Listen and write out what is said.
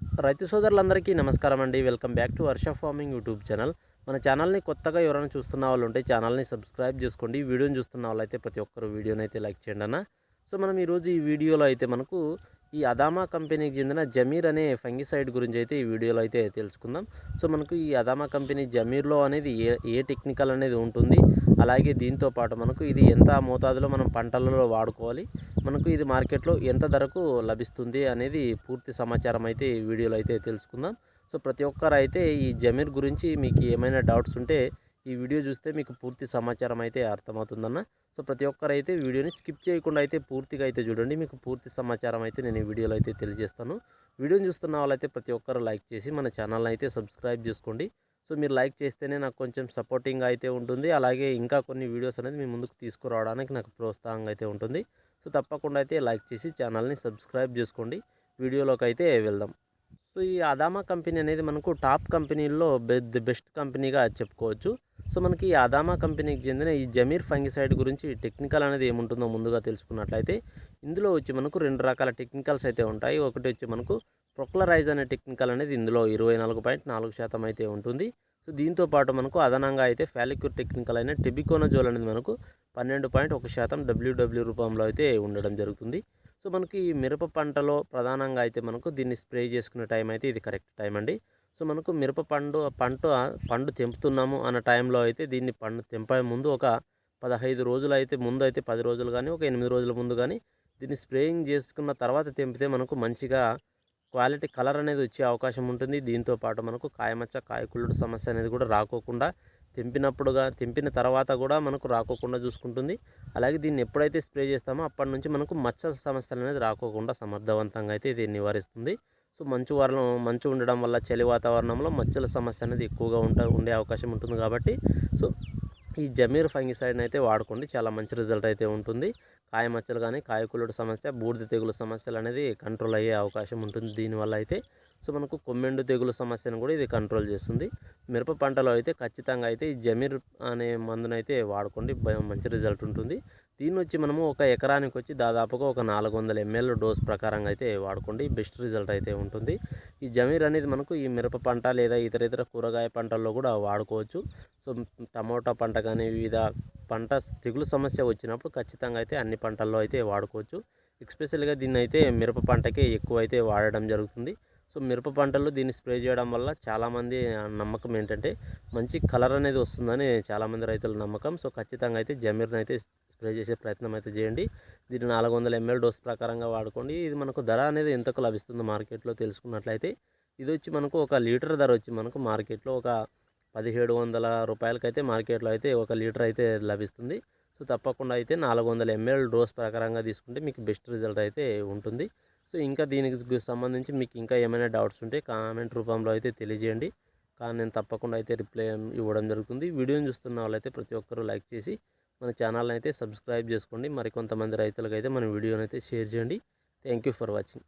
రైతు సోదరులందరికీ నమస్కారం అండి. Welcome back to Varsha farming YouTube channel. మన ఛానల్ని కొత్తగా ఎవరైనా చూస్తున్న వాళ్ళు ఉంటే ఛానల్ని సబ్స్క్రైబ్ చేసుకోండి. వీడియోని చూస్తున్న వాళ్ళు అయితే ప్రతి ఒక్కరు వీడియోని అయితే లైక్ చేయండి అన్న. సో మనం ఈరోజు ఈ వీడియోలో అయితే మనకు ఈ అదామా కంపెనీకి చెందిన జమీర్ అనే ఫంగిసైడ్ గురించి అయితే ఈ వీడియోలో అయితే తెలుసుకుందాం. సో మనకు ఈ అదామా కంపెనీ జమీర్లో అనేది ఏ ఏ టెక్నికల్ అనేది ఉంటుంది. అలాగే దీంతో పాటు మనకు ఇది ఎంత మోతాదులో మనం పంటలలో వాడుకోవాలి మనకు ఇది మార్కెట్లో ఎంత ధరకు లభిస్తుంది అనేది పూర్తి సమాచారం అయితే ఈ వీడియోలో అయితే తెలుసుకుందాం. సో ప్రతి ఒక్కరు అయితే ఈ జమీర్ గురించి మీకు ఏమైనా డౌట్స్ ఉంటే ఈ వీడియో చూస్తే మీకు పూర్తి సమాచారం అయితే అర్థమవుతుందన్న. సో ప్రతి ఒక్కరైతే వీడియోని స్కిప్ చేయకుండా అయితే పూర్తిగా అయితే చూడండి. మీకు పూర్తి సమాచారం అయితే నేను ఈ వీడియోలో అయితే తెలియజేస్తాను. వీడియోని చూస్తున్న వాళ్ళైతే ప్రతి ఒక్కరు లైక్ చేసి మన ఛానల్ని అయితే సబ్స్క్రైబ్ చేసుకోండి. సో మీరు లైక్ చేస్తేనే నాకు కొంచెం సపోర్టింగ్ అయితే ఉంటుంది. అలాగే ఇంకా కొన్ని వీడియోస్ అనేది మీ ముందుకు తీసుకురావడానికి నాకు ప్రోత్సాహంగా అయితే ఉంటుంది. సో తప్పకుండా అయితే లైక్ చేసి ఛానల్ని సబ్స్క్రైబ్ చేసుకోండి. వీడియోలోకి అయితే వెళ్దాం. సో ఈ అదామా కంపెనీ అనేది మనకు టాప్ కంపెనీల్లో ది బెస్ట్ కంపెనీగా చెప్పుకోవచ్చు. సో మనకి ఆదామా అదామా కంపెనీకి చెందిన ఈ జమీర్ ఫంగిసైడ్ గురించి టెక్నికల్ అనేది ఏముంటుందో ముందుగా తెలుసుకున్నట్లయితే ఇందులో వచ్చి మనకు రెండు రకాల టెక్నికల్స్ అయితే ఉంటాయి. ఒకటి వచ్చి మనకు ప్రొక్లరైజ్ అనే టెక్నికల్ అనేది ఇందులో ఇరవై నాలుగు పాయింట్ నాలుగు శాతం అయితే ఉంటుంది. సో దీంతో పాటు మనకు అదనంగా అయితే ఫ్యాలిక్యూర్ టెక్నికల్ అయిన టెబికోనజోల్ అనేది మనకు పన్నెండు పాయింట్ ఒక శాతం డబ్ల్యూడబ్ల్యూ రూపంలో అయితే ఉండడం జరుగుతుంది. సో మనకి మిరప పంటలో ప్రధానంగా అయితే మనకు దీన్ని స్ప్రే చేసుకునే టైం అయితే ఇది కరెక్ట్ టైం అండి. సో మనకు మిరప పండు పంట పండు తెంపుతున్నాము అన్న టైంలో అయితే దీన్ని పండు తెంపే ముందు ఒక పదహైదు రోజులు అయితే ముందు అయితే పది రోజులు కానీ ఒక ఎనిమిది రోజుల ముందు కానీ దీన్ని స్ప్రేయింగ్ చేసుకున్న తర్వాత తెంపితే మనకు మంచిగా క్వాలిటీ కలర్ అనేది వచ్చే అవకాశం ఉంటుంది. దీంతో పాటు మనకు కాయమచ్చ కాయకుళ్ళుడు సమస్య అనేది కూడా రాకోకుండా తెంపినప్పుడుగా తెంపిన తర్వాత కూడా మనకు రాకోకుండా చూసుకుంటుంది. అలాగే దీన్ని ఎప్పుడైతే స్ప్రే చేస్తామో అప్పటి నుంచి మనకు మచ్చ సమస్యలు అనేది రాకోకుండా సమర్థవంతంగా అయితే ఇది నివారిస్తుంది. సో మంచు వారం మంచు ఉండడం వల్ల చలి వాతావరణంలో మచ్చల సమస్య అనేది ఎక్కువగా ఉంట ఉండే అవకాశం ఉంటుంది కాబట్టి సో ఈ జమీర్ ఫంగిసైడ్ని అయితే వాడుకోండి. చాలా మంచి రిజల్ట్ అయితే ఉంటుంది. కాయ మచ్చలు కానీ కాయకులుడు సమస్య బూడిద తెగులు సమస్యలు అనేది కంట్రోల్ అయ్యే అవకాశం ఉంటుంది దీనివల్ల అయితే. సో మనకు కొమ్మెండు తెగులు సమస్యను కూడా ఇది కంట్రోల్ చేస్తుంది. మిరప పంటలో అయితే ఖచ్చితంగా అయితే ఈ జమీర్ అనే మందునైతే వాడుకోండి. మంచి రిజల్ట్ ఉంటుంది. దీన్ని వచ్చి మనము ఒక ఎకరానికి వచ్చి దాదాపుగా ఒక నాలుగు వందల ఎంఎల్ డోస్ ప్రకారంగా అయితే వాడుకోండి. బెస్ట్ రిజల్ట్ అయితే ఉంటుంది. ఈ జమీర్ అనేది మనకు ఈ మిరప పంట లేదా ఇతర ఇతర కూరగాయ పంటల్లో కూడా వాడుకోవచ్చు. సో టమోటా పంట కానీ వివిధ పంట తెగులు సమస్య వచ్చినప్పుడు ఖచ్చితంగా అయితే అన్ని పంటల్లో అయితే వాడుకోవచ్చు. ఎక్స్పెషల్గా దీన్ని అయితే మిరప పంటకే ఎక్కువ అయితే వాడడం జరుగుతుంది. సో మిరప పంటల్లో దీన్ని స్ప్రే చేయడం వల్ల చాలామంది నమ్మకం ఏంటంటే మంచి కలర్ అనేది వస్తుందని చాలామంది రైతుల నమ్మకం. సో ఖచ్చితంగా అయితే జమీర్ని అయితే స్ప్రే చేసే ప్రయత్నం అయితే చేయండి. దీన్ని నాలుగు వందల ఎంఎల్ డోస్ ప్రకారంగా వాడుకోండి. ఇది మనకు ధర అనేది ఎంతకు లభిస్తుంది మార్కెట్లో తెలుసుకున్నట్లయితే ఇది వచ్చి మనకు ఒక లీటర్ ధర వచ్చి మనకు మార్కెట్లో ఒక పదిహేడు వందల రూపాయలకైతే మార్కెట్లో అయితే ఒక లీటర్ అయితే లభిస్తుంది. సో తప్పకుండా అయితే నాలుగు వందల ఎంఎల్ డోస్ ప్రకారంగా తీసుకుంటే మీకు బెస్ట్ రిజల్ట్ అయితే ఉంటుంది. సో ఇంకా దీనికి సంబంధించి మీకు ఇంకా ఏమైనా డౌట్స్ ఉంటే కామెంట్ రూపంలో అయితే తెలియజేయండి. కానీ నేను తప్పకుండా అయితే రిప్లై ఇవ్వడం జరుగుతుంది. వీడియోని చూస్తున్న వాళ్ళైతే ప్రతి ఒక్కరూ లైక్ చేసి మన ఛానల్ని అయితే సబ్స్క్రైబ్ చేసుకోండి. మరికొంతమంది రైతులకైతే మన వీడియోని అయితే షేర్ చేయండి. Thank you for watching.